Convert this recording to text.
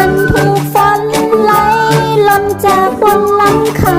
มันถูกฝนไหลล่นจากบนหลังคา